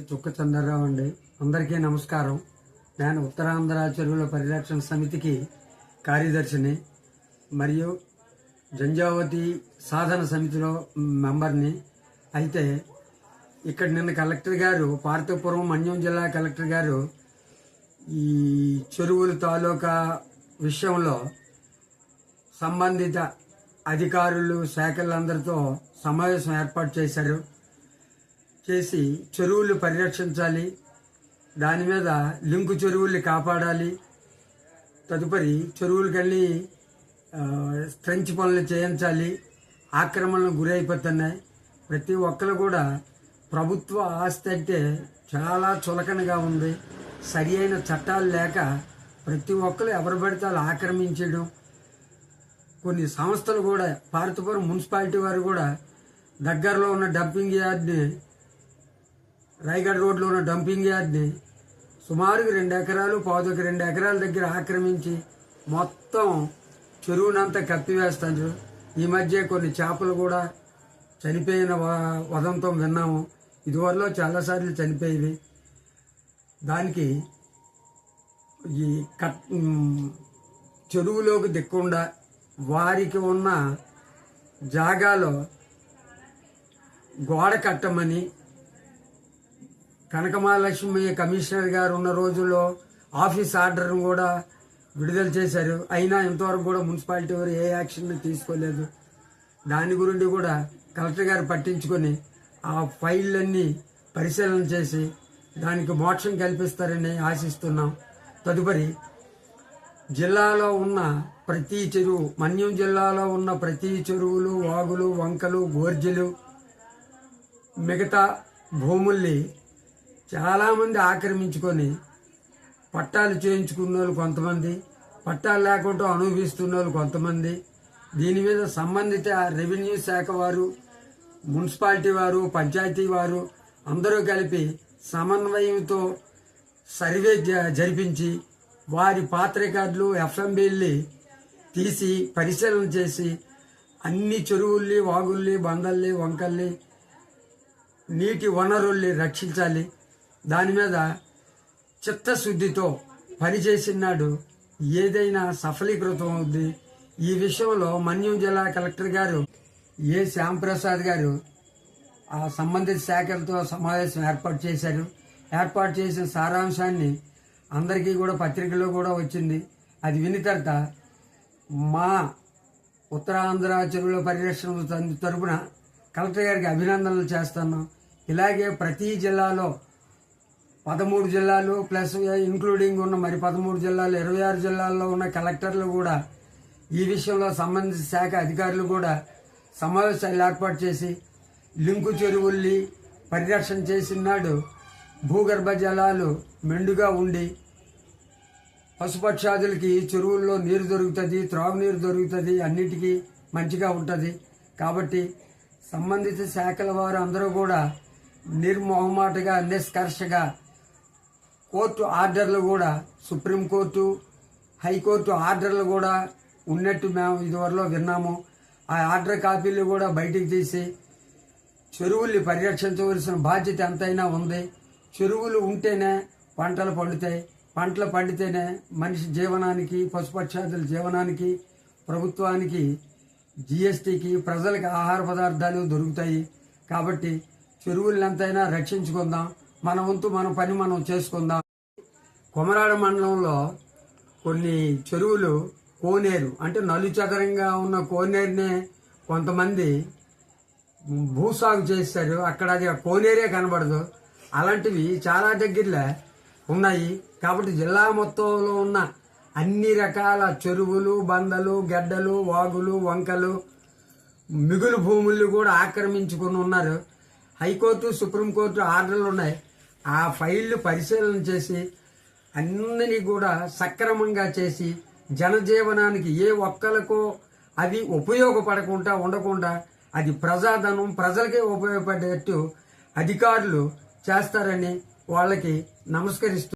చుక్క చంద్రరావు అండి. అందరికీ నమస్కారం. నేను ఉత్తరాంధ్ర చెరువుల పరిరక్షణ సమితికి కార్యదర్శిని మరియు జంజావతి సాధన సమితిలో మెంబర్ని. అయితే ఇక్కడ నిన్న కలెక్టర్ గారు పార్థపురం మన్యం జిల్లా కలెక్టర్ గారు ఈ చెరువుల తాలూకా విషయంలో సంబంధిత అధికారులు శాఖలందరితో సమావేశం ఏర్పాటు చేశారు. చేసి చెరువులు పరిరక్షించాలి. దాని మీద లింకు చెరువుల్ని కాపాడాలి. తదుపరి చెరువులకెళ్ళి స్ట్రెంచ్ పనులు చేయించాలి. ఆక్రమణలు గురైపోతున్నాయి. ప్రతి ఒక్కరు కూడా ప్రభుత్వ ఆస్తి అంటే చాలా చులకనగా ఉంది. సరి అయిన చట్టాలు లేక ప్రతి ఒక్కరు ఎవరు పడితే ఆక్రమించడం. కొన్ని సంస్థలు కూడా పార్తపురం మున్సిపాలిటీ వారు కూడా దగ్గరలో ఉన్న డంపింగ్ యార్డ్ని రాయగఢ్ రోడ్లో ఉన్న డంపింగ్ యార్డ్ని సుమారుగా రెండు ఎకరాలు పావుదొక రెండు ఎకరాల దగ్గర ఆక్రమించి మొత్తం చెరువునంతా కప్పివేస్తారు ఈ మధ్య కొన్ని చేపలు కూడా చనిపోయిన వదంతో విన్నాము. ఇదివరలో చాలాసార్లు చనిపోయేవి. దానికి ఈ కట్ చెరువులోకి దిక్కుండా వారికి ఉన్న జాగాలో గోడ కట్టమని కనకమహాలక్ష్మి కమిషనర్ గారు ఉన్న రోజుల్లో ఆఫీస్ ఆర్డర్ను కూడా విడుదల చేశారు. అయినా ఇంతవరకు కూడా మున్సిపాలిటీ వారు ఏ యాక్షన్ తీసుకోలేదు. దాని గురించి కూడా కలెక్టర్ గారు పట్టించుకొని ఆ ఫైళ్ళన్నీ పరిశీలన చేసి దానికి మోక్షం కల్పిస్తారని ఆశిస్తున్నాం. తదుపరి జిల్లాలో ఉన్న ప్రతి చెరువు మన్యం జిల్లాలో ఉన్న ప్రతి చెరువులు వాగులు వంకలు గోర్జెలు మిగతా భూముల్ని చాలామంది ఆక్రమించుకొని పట్టాలు చేయించుకున్న వాళ్ళు కొంతమంది పట్టాలు లేకుండా అనుభవిస్తున్న వాళ్ళు కొంతమంది. దీని మీద సంబంధిత రెవెన్యూ శాఖ వారు మున్సిపాలిటీ వారు పంచాయతీ వారు అందరూ కలిపి సమన్వయంతో సర్వే జ- జరిపించి వారి పాత రికార్డులు ఎఫ్ఎంబీల్ని తీసి పరిశీలన చేసి అన్ని చెరువుల్ని వాగుల్ని బందల్ని వంకల్ని నీటి వనరుల్ని రక్షించాలి. దాని మీద చిత్తశుద్ధితో పనిచేసినాడు. ఏదైనా సఫలీకృతం అవుద్ది. ఈ విషయంలో మన్యం జిల్లా కలెక్టర్ గారు ఏ శ్యాంప్రసాద్ గారు ఆ సంబంధిత శాఖలతో సమావేశం ఏర్పాటు చేశారు. ఏర్పాటు చేసిన సారాంశాన్ని అందరికీ కూడా పత్రికలో కూడా వచ్చింది. అది విని తర్వాత మా ఉత్తరాంధ్ర చెరువుల పరిరక్షణ తరపున కలెక్టర్ గారికి అభినందనలు చేస్తున్నాం. ఇలాగే ప్రతి జిల్లాలో పదమూడు జిల్లాలు ప్లస్ ఇంక్లూడింగ్ ఉన్న మరి పదమూడు జిల్లాలు ఇరవై ఆరు జిల్లాల్లో ఉన్న కలెక్టర్లు కూడా ఈ విషయంలో సంబంధిత శాఖ అధికారులు కూడా సమావేశాలు ఏర్పాటు చేసి లింకు చెరువుల్ని పరిరక్షణ చేసిన నాడు భూగర్భ జలాలు మెండుగా ఉండి పశుపక్షాదులకి చెరువుల్లో నీరు దొరుకుతుంది త్రాగునీరు దొరుకుతుంది అన్నిటికీ మంచిగా ఉంటుంది. కాబట్టి సంబంధిత శాఖల వారు అందరూ కూడా నిర్మోహమాటగా నిష్కర్షగా కోర్టు ఆర్డర్లు కూడా సుప్రీంకోర్టు హైకోర్టు ఆర్డర్లు కూడా ఉన్నట్టు మేము ఇదివరలో విన్నాము. ఆ ఆర్డర్ కాపీలు కూడా బయటికి తీసి చెరువుల్ని పరిరక్షించవలసిన బాధ్యత ఎంతైనా ఉంది. చెరువులు ఉంటేనే పంటలు పండుతాయి. పంటలు పండితేనే మనిషి జీవనానికి పశుపక్షాదుల జీవనానికి ప్రభుత్వానికి జిఎస్టికి ప్రజలకు ఆహార పదార్థాలు దొరుకుతాయి. కాబట్టి చెరువులను ఎంతైనా రక్షించుకుందాం. మన వంతు మన పని మనం చేసుకుందాం. కొమరాడ మండలంలో కొన్ని చెరువులు కోనేరు అంటే నలుచదరంగా ఉన్న కోనేరునే కొంతమంది భూసాగు చేస్తారు. అక్కడ అది కోనేరే కనబడదు. అలాంటివి చాలా దగ్గరలో ఉన్నాయి. కాబట్టి జిల్లా మొత్తంలో ఉన్న అన్ని రకాల చెరువులు బందలు గడ్డలు వాగులు వంకలు మిగులు భూములు కూడా ఆక్రమించుకుని ఉన్నారు. హైకోర్టు సుప్రీంకోర్టు ఆర్డర్లు ఉన్నాయి. ఆ ఫైళ్ళు పరిశీలన చేసి అన్నీ కూడా సక్రమంగా చేసి జనజీవనానికి ఏ ఒక్కలకో అది ఉపయోగపడకుండా ఉండకుండా అది ప్రజాధనం ప్రజలకే ఉపయోగపడేట్టు అధికారులు చేస్తారని వాళ్ళకి నమస్కరిస్తూ